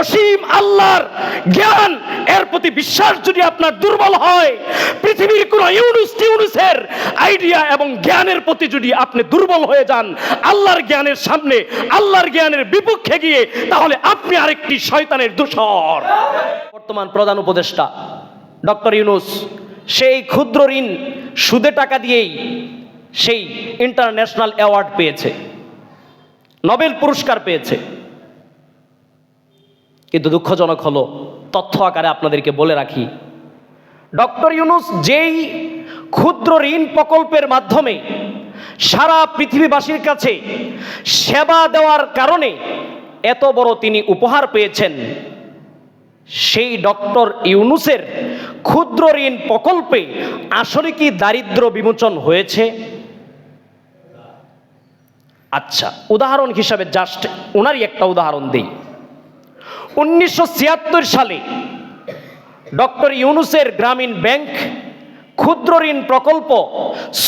অসীম আল্লাহর জ্ঞান, এর প্রতি বিশ্বাস যদি আপনার দুর্বল হয়, পৃথিবীর কোন ইউনুস টিউনুসের আইডিয়া এবং জ্ঞানের প্রতি যদি আপনি দুর্বল হয়ে যান, আল্লাহর জ্ঞানের সামনে, আল্লাহর জ্ঞানের বিপক্ষে গিয়ে, তাহলে আপনি আরেকটি শয়তানের দূষর। বর্তমান প্রধান উপদেষ্টা, ডক্টর ইউনুস, সেই ক্ষুদ্র ঋণ সুদে টাকা দিয়েই সেই ইন্টারন্যাশনাল অ্যাওয়ার্ড পেয়েছে, নোবেল পুরস্কার পেয়েছে। কিন্তু দুঃখজনক হলো, তথ্য আকারে আপনাদেরকে বলে রাখি, ডক্টর ইউনুস যেই ক্ষুদ্র ঋণ প্রকল্পের মাধ্যমে সারা পৃথিবীবাসীর কাছে সেবা দেওয়ার কারণে এত বড় তিনি উপহার পেয়েছেন, সেই ডক্টর ইউনুসের ক্ষুদ্র ঋণ প্রকল্পে আসলে কি দারিদ্র বিমোচন হয়েছে? আচ্ছা উদাহরণ হিসাবে জাস্ট ওনারই একটা উদাহরণ দিই। উনিশশো ছিয়াত্তর সালে ডক্টর ইউনুসের গ্রামীণ ব্যাংক ক্ষুদ্র ঋণ প্রকল্প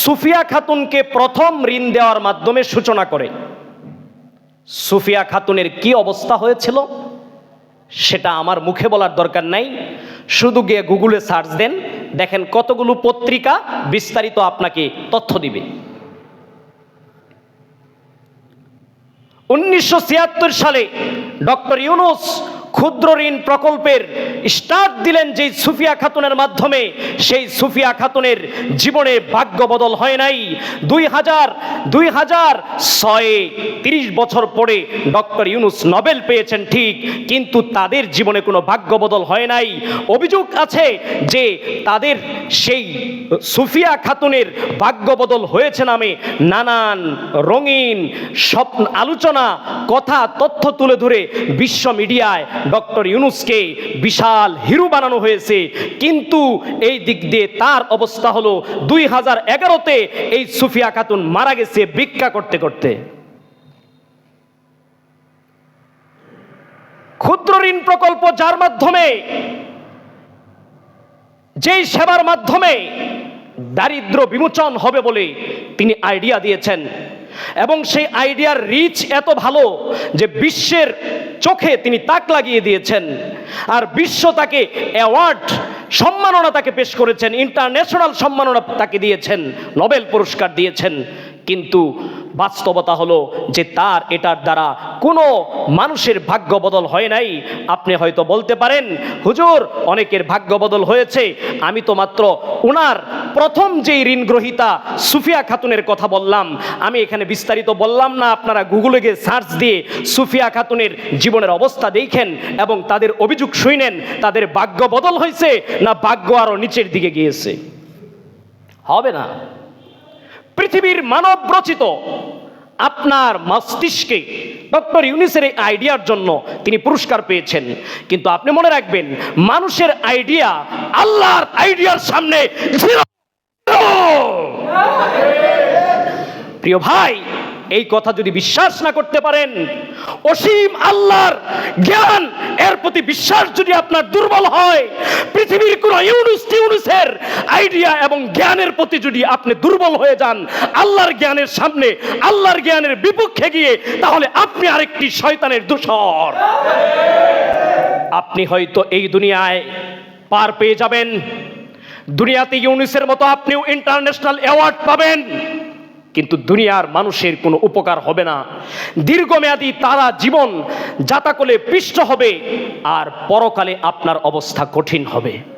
সুফিয়া খাতুনকে প্রথম ঋণ দেওয়ার মাধ্যমে সূচনা করে। সুফিয়া খাতুনের কি অবস্থা হয়েছিল সেটা আমার মুখে বলার দরকার নাই। শুধু গিয়ে গুগলে সার্চ দেন, দেখেন কতগুলো পত্রিকা বিস্তারিত আপনাকে তথ্য দিবে। উনিশশো ছিয়াত্তর সালে ডক্টর ইউনুস ক্ষুদ্র ঋণ প্রকল্পের স্টার্ট দিলেন যেই সুফিয়া খাতুনের মাধ্যমে, সেই সুফিয়া খাতুনের জীবনে ভাগ্য বদল হয় নাই। দুই হাজার দুই হাজার ছয়ে, তিরিশ বছর পরে ডক্টর ইউনুস নোবেল পেয়েছেন ঠিক, কিন্তু তাদের জীবনে কোনো ভাগ্য বদল হয় নাই। অভিযোগ আছে যে তাদের সেই সুফিয়া খাতুনের ভাগ্য বদল হয়েছে নামে নানান রঙিন স্বপ্ন, আলোচনা, কথা, তথ্য তুলে ধরে বিশ্ব মিডিয়ায় ডক্টর ইউনুসকে বিশাল হিরো বানানো হয়েছে। কিন্তু এই দিক দিয়ে তার অবস্থা হলো দুই হাজার এগারোতে এই সুফিয়া খাতুন মারা গেছে ভিক্ষা করতে করতে। ক্ষুদ্র ঋণ প্রকল্প যার মাধ্যমে, যেই সেবার মাধ্যমে দারিদ্র বিমোচন হবে বলে তিনি আইডিয়া দিয়েছেন। এবং সেই আইডিয়ার রিচ এত ভালো যে বিশ্বের চোখে তিনি তাক লাগিয়ে দিয়েছেন। আর বিশ্ব তাকে অ্যাওয়ার্ড সম্মাননা তাকে পেশ করেছেন ইন্টারন্যাশনাল সম্মাননা তাকে দিয়েছেন, নোবেল পুরস্কার দিয়েছেন। কিন্তু বাস্তবতা হলো যে তার এটার দ্বারা কোনো মানুষের ভাগ্য বদল হয় নাই। আপনি হয়তো বলতে পারেন, হুজুর, অনেকের ভাগ্য বদল হয়েছে। আমি তো মাত্র উনার প্রথম যেই ঋণ গ্রহিতা সুফিয়া খাতুনের কথা বললাম, আমি এখানে বিস্তারিত বললাম না, আপনারা গুগলে গিয়ে সার্চ দিয়ে সুফিয়া খাতুনের জীবনের অবস্থা দেখেন এবং তাদের অভিযোগ শুনেন, তাদের ভাগ্য বদল হয়েছে না ভাগ্য আরও নিচের দিকে গিয়েছে। হবে না। পৃথিবীর মানব রচিত আপনার মস্তিষ্কে ডক্টর ইউনিসের এই আইডিয়ার জন্য তিনি পুরস্কার পেয়েছেন। কিন্তু আপনি মনে রাখবেন, মানুষের আইডিয়া আল্লাহর আইডিয়ার সামনে প্রিয় ভাই, এই কথা যদি বিশ্বাস না করতে পারেন, অসীম আল্লাহর জ্ঞান, এর প্রতি বিশ্বাস যদি আপনার দুর্বল হয়, পৃথিবীর কোন ইউনুস টিউনুসের আইডিয়া এবং জ্ঞানের প্রতি যদি আপনি দুর্বল হয়ে যান, আল্লাহর জ্ঞানের সামনে, আল্লাহর জ্ঞানের বিপক্ষে গিয়ে, তাহলে আপনি আরেকটি শয়তানের দূষর। আপনি হয়তো এই দুনিয়ায় পার পেয়ে যাবেন দুনিয়াতে ইউনিসের মতো আপনিও ইন্টারন্যাশনাল অ্যাওয়ার্ড পাবেন। কিন্তু দুনিয়ার মানুষের কোনো উপকার হবে না। দীর্ঘমেয়াদী তারা জীবন যাতাকলে পিষ্ট হবে, আর পরকালে আপনার অবস্থা কঠিন হবে।